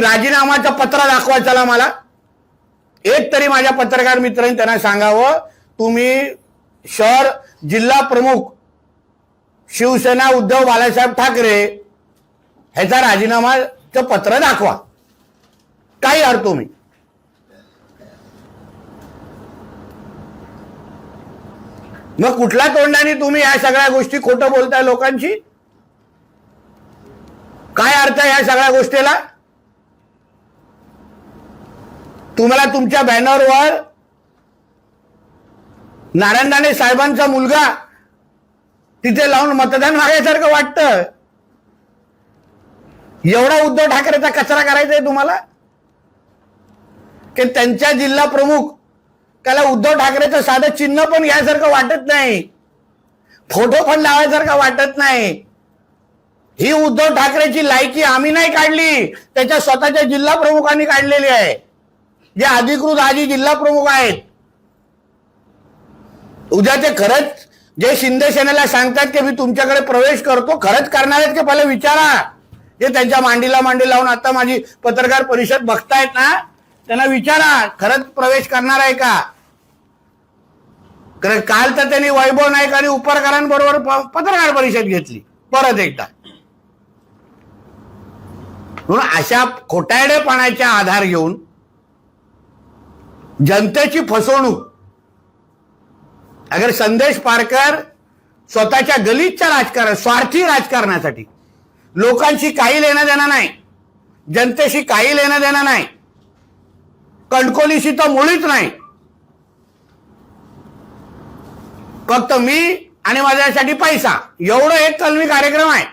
राजीनाम्याचं पत्र दाखवा चला मला. एक तरी माझ्या पत्रकार मित्रांनी त्यांना सांगावं तुम्ही शहर जिल्हा प्रमुख शिवसेना उद्धव बाळासाहेब ठाकरे ह्याचा राजीनामाचं पत्र दाखवा. काही अर्थ तुम्ही मग कुठल्या तोंडाने तुम्ही या सगळ्या गोष्टी खोटं बोलताय लोकांची काय अर्थ आहे या सगळ्या गोष्टीला? तुम्हाला तुमच्या बॅनरवर नारायण राणे साहेबांचा मुलगा तिथे लावून मतदान मागायसारखं वाटतं. एवढा उद्धव ठाकरेचा कचरा करायचा आहे तुम्हाला? की त्यांच्या जिल्हा प्रमुख त्याला उद्धव ठाकरेचं साधं चिन्ह पण घ्यायसारखं वाटत नाही. फोटो पण लावायसारखं वाटत नाही. ही उद्धव ठाकरेची लायकी आम्ही नाही काढली. त्याच्या स्वतःच्या जिल्हा प्रमुखांनी काढलेली आहे. जे अधिकृत आजी जिल्हा प्रमुख आहेत. उद्या ते खरंच जे शिंदे सेनेला सांगतात की मी तुमच्याकडे प्रवेश करतो खरंच करणार आहेत की? पहिले विचारा. जे त्यांच्या मांडीला मांडी लावून आता माझी पत्रकार परिषद बघतायत ना त्यांना विचारा खरंच प्रवेश करणार आहे का? कारण काल तर त्यांनी वैभव नाईक आणि उपरकरांबरोबर पत्रकार परिषद घेतली परत एकदा. म्हणून अशा खोटायडेपणाच्या आधार घेऊन जनतेची फसवणूक. अगर संदेश पारकर स्वतःच्या गलितच्या राजकारण स्वार्थी राजकारणासाठी लोकांशी काही लेणं देणं नाही जनतेशी काही लेणं देणं नाही कणकोलीशी तर मुळीच नाही. फक्त मी आणि माझ्यासाठी पैसा. एवढं एक कलमी कार्यक्रम आहे.